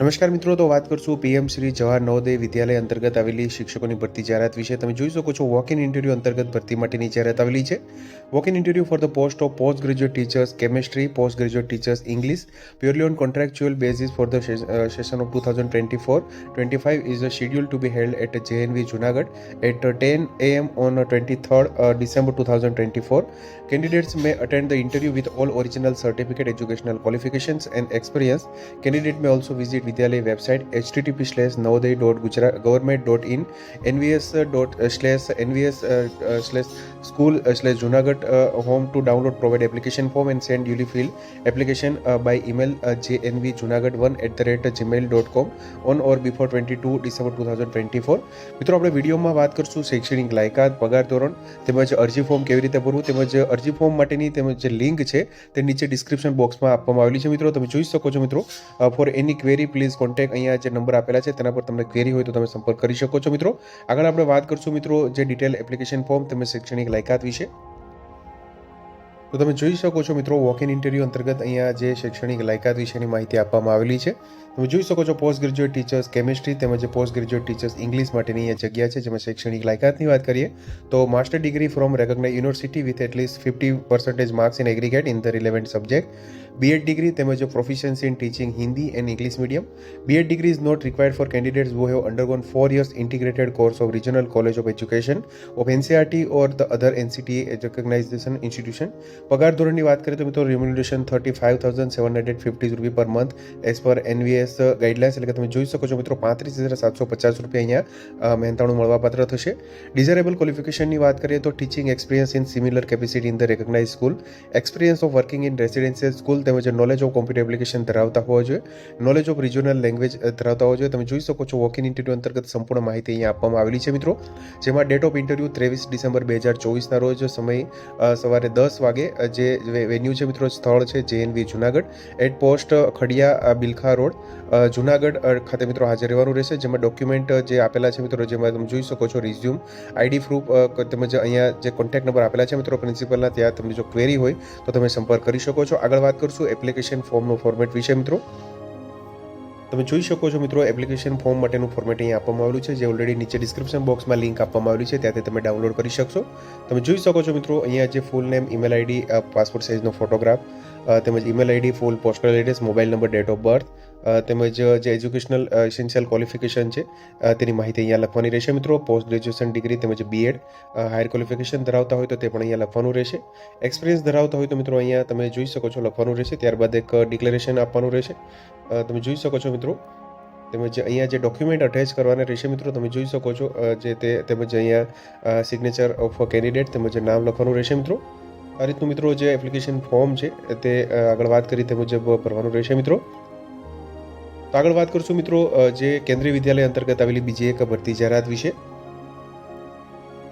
નમસ્કાર મિત્રો, તો વાત કરશું પીએમ શ્રી જવાહર નવોદય વિદ્યાલય અંતર્ગત આવેલી શિક્ષકોની ભરતી જાહેરાત વિશે. તમે જોઈ શકો છો વોક ઇન ઇન્ટરવ્યૂ અંતર્ગત ભરતી માટેની જાહેરાત આવેલી છે. Walk in interview for the post of post graduate teachers chemistry post graduate teachers English purely on contractual basis for the session of two thousand twenty four twenty five is schedule to be held at JNV Junagadh at ten AM on twenty third December two thousand twenty four candidates may attend the interview with all original certificate educational qualifications and experience candidate may also and experience. Candidate may also visit Vidyalaya website http slash government.in nvs dot slash nvs uh, uh, slash school uh, slash junagadh uh, home to download provide application form and send duly filled application uh, by email uh, jnvjunagadh1 at the rate gmail.com on or before 22 December two thousand twenty four મિત્રો આપણે વિડીયોમાં વાત કરશું શૈક્ષણિક લાયકાત પગાર ધોરણ તેમજ અરજી ફોર્મ કેવી રીતે ભરવું તેમજ અરજી ફોર્મ માટેની તેમજ જે લિંક છે તે નીચે ડિસ્ક્રિપ્શન બોક્સમાં આપવામાં આવેલી છે મિત્રો તમે જોઈ શકો છો મિત્રો for any query please contact અહીંયા જે નંબર આપેલા છે, તેના પર તમને ક્વેરી હોય તો તમે સંપર્ક કરી શકો છો મિત્રો. આગળ આપણે વાત કરશું મિત્રો, જે ડિટેલ એપ્લિકેશન ફોર્મ તમે શૈક્ષણિક લાયકાત વિશે. તો તમે જોઈ શકો છો મિત્રો વોક ઇન ઇન્ટરવ્યૂ અંતર્ગત અહીંયા જે શૈક્ષણિક લાયકાત વિશેની માહિતી આપવામાં આવેલી છે. તમે જોઈ શકો છો પોસ્ટ ગ્રેજ્યુએટ ટીચર્સ કેમિસ્ટ્રી તેમજ પોસ્ટ ગ્રેજ્યુએટ ટીચર્સ ઇંગ્લિશ માટેની અહીંયા જગ્યા છે, જેમાં શૈક્ષણિક લાયકાતની વાત કરીએ તો master degree from recognise university with at least fifty percentage marks in aggregate in the relevant subject BEd degree તેમજ proficiency in teaching Hindi and English medium BEd degree is not required for candidates who have undergone four years integrated course of regional college of education of NCERT or the other NCT recognition institution. પગાર ધોરણની વાત કરીએ તો મિત્રો remuneration thirty five thousand seven hundred fifty rupee per month as per NVS guidelines એટલે કે તમે જોઈ શકો છો મિત્રો, પાંત્રીસ હજાર સાતસો પચાસ રૂપિયા અહીંયા મહેનતાણું મળવાપાત્ર થશે. ડિઝાયરેબલ ક્વોલિફિકેશનની વાત કરીએ તો teaching experience in similar capacity in the recognise school experience of working in residential school તેમજ નોલેજ ઓફ કોમ્પ્યુટર એપ્લિકેશન ધરાવતા હોવા જોઈએ. નોલેજ ઓફ રિજનલ લેંગ્વેજ ધરાવતા હોવા જોઈએ. તમે જોઈ શકો છો વોક ઇન ઇન્ટરવ્યૂ અંતર્ગત સંપૂર્ણ માહિતી અહીંયા આપવામાં આવેલી છે મિત્રો. જેમાં ડેટ ઓફ ઇન્ટરવ્યૂ ત્રેવીસ ડિસેમ્બર બે હજાર ચોવીસના રોજ સમય સવારે દસ વાગે જે વેન્યુ છે મિત્રો, સ્થળ છે JNV Junagadh, at post Khadiya Bilkha road. Junagadh ખાતે મિત્રો હાજર રહેવાનું રહેશે, જેમાં ડોક્યુમેન્ટ જે આપેલા છે મિત્રો, જેમાં તમે જોઈ શકો છો રિઝ્યુમ આઈડી પ્રૂફ તેમજ અહીંયા જે કોન્ટેક્ટ નંબર આપેલા છે મિત્રો પ્રિન્સિપલના ત્યાં તમને જો ક્વેરી હોય, તો તમે સંપર્ક કરી શકો છો. આગળ વાત કરશું એપ્લિકેશન ફોર્મનું ફોર્મેટ વિશે મિત્રો. તમે જોઈ શકો છો મિત્રો એપ્લિકેશન ફોર્મ માટેનું ફોર્મેટ અહીં આપવામાં આવેલું છે, જે ઓલરેડી નીચે ડિસ્ક્રિપ્શન બોક્સમાં લિંક આપવામાં આવેલી છે, ત્યાંથી તમે ડાઉનલોડ કરી શકશો. તમે જોઈ શકો છો મિત્રો, અહીંયા જે full name email ID passport સાઇઝનો photograph તેમજ email ID full postal address mobile number date of birth તેમજ જે એજ્યુકેશનલ એસેન્શિયલ ક્વોલિફિકેશન છે તેની માહિતી અહીંયા લખવાની રહેશે મિત્રો. પોસ્ટ ગ્રેજ્યુએશન ડિગ્રી તેમજ બીએડ હાયર ક્વોલિફિકેશન ધરાવતા હોય તો તે પણ અહીંયા લખવાનું રહેશે. એક્સપિરિયન્સ ધરાવતા હોય તો મિત્રો અહીંયા તમે જોઈ શકો છો લખવાનું રહેશે. ત્યારબાદ એક ડિક્લેરેશન આપવાનું રહેશે. તમે જોઈ શકો છો મિત્રો. તેમજ અહીંયા જે ડોક્યુમેન્ટ અટેચ કરવાના રહેશે મિત્રો, તમે જોઈ શકો છો જે તે તેમજ અહીંયા સિગ્નેચર ઓફ કેન્ડિડેટ તેમજ નામ લખવાનું રહેશે મિત્રો. આ રીતનું મિત્રો જે એપ્લિકેશન ફોર્મ છે, તે આગળ વાત કરી તે મુજબ ભરવાનું રહેશે મિત્રો. તો આગળ વાત કરશું મિત્રો જે કેન્દ્રીય વિદ્યાલય અંતર્ગત આવેલી બીજી એક ભરતી જાહેરાત વિશે.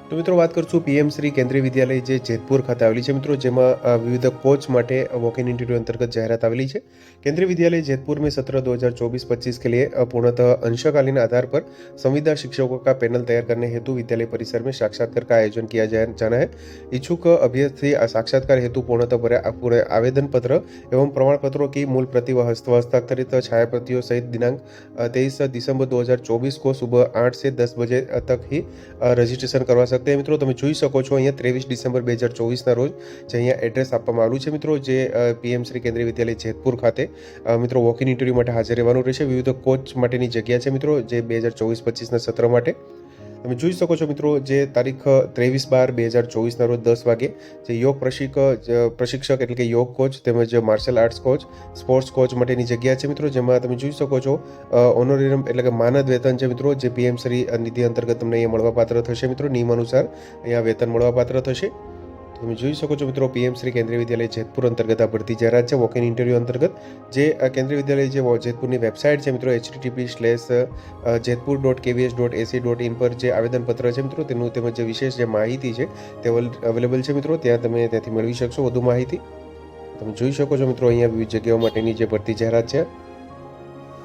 તો મિત્રો વાત કરશું પીએમ શ્રી કેન્દ્રીય વિદ્યાલય જે જેતપુર ખાતે આવેલી છે મિત્રો જેમાં અ, વિવિધ કોચ માટે वॉक इन इंटरव्यू अंतर्गत जाहिरात आवेली है केंद्रीय विद्यालय जयपुर में सत्र 2024-25 के लिए अ, पूर्णतः अंशकालीन आधार पर संविदा शिक्षकों का पैनल तैयार करने हेतु विद्यालय परिसर में साक्षात्कार का आयोजन किया जाए जाना है इच्छुक अभ्यर्थी आ साक्षात्कार हेतु पूर्णतः भरे पूरे आवेदन पत्र एवं प्रमाण पत्रों की मूल प्रति व हस्त- हस्ताक्षरित छाया प्रतियों सहित दिनांक तेईस दिसंबर 2024 को सुबह आठ से दस बजे तक ही અ, રજિસ્ટ્રેશન કરવા શકते મિત્રો તમે જોઈ શકો છો અહીંયા ત્રેવીસ ડિસેમ્બર બે હજાર ચોવીસના રોજ જે અહીંયા એડ્રેસ આપવામાં આવ્યું છે મિત્રો, જે પીએમ શ્રી કેન્દ્રીય વિદ્યાલય જેતપુર ખાતે. મિત્રો વોક ઇન ઇન્ટરવ્યૂ માટે હાજર રહેવાનું રહેશે. વિવિધ કોચ માટેની જગ્યા છે મિત્રો, જે બે હજાર ચોવીસ પચીસના સત્ર માટે. તમે જોઈ શકો છો મિત્રો જે તારીખ ત્રેવીસ બાર બે હજાર ચોવીસના રોજ દસ વાગે જે યોગ પ્રશિક પ્રશિક્ષક એટલે કે યોગ કોચ તેમજ martial arts coach sports coach માટેની જગ્યા છે મિત્રો, જેમાં તમે જોઈ શકો છો ઓનોરિયમ એટલે કે માનદ વેતન છે મિત્રો, જે પીએમ શ્રી નિધિ અંતર્ગત તમને અહીંયા મળવાપાત્ર થશે મિત્રો, નિયમ અનુસાર અહીંયા વેતન મળવાપાત્ર થશે. તમે જોઈ શકો છો મિત્રો, પીએમ શ્રી કેન્દ્રીય વિદ્યાલય જેતપુર અંતર્ગત આ ભરતી જાહેરાત છે વોક ઇન ઇન્ટરવ્યૂ અંતર્ગત જે કેન્દ્રીય વિદ્યાલય જે જેતપુરની વેબસાઇટ છે મિત્રો HTTP slash Jetpur dot KVS dot AC dot in પર જે આવેદનપત્ર છે મિત્રો, તેનું તેમજ જે વિશેષ જે માહિતી છે તે અવેલેબલ છે મિત્રો, ત્યાં તમે ત્યાંથી મેળવી શકશો વધુ માહિતી. તમે જોઈ શકો છો મિત્રો, અહીંયા વિવિધ જગ્યાઓ માટેની જે ભરતી જાહેરાત છે.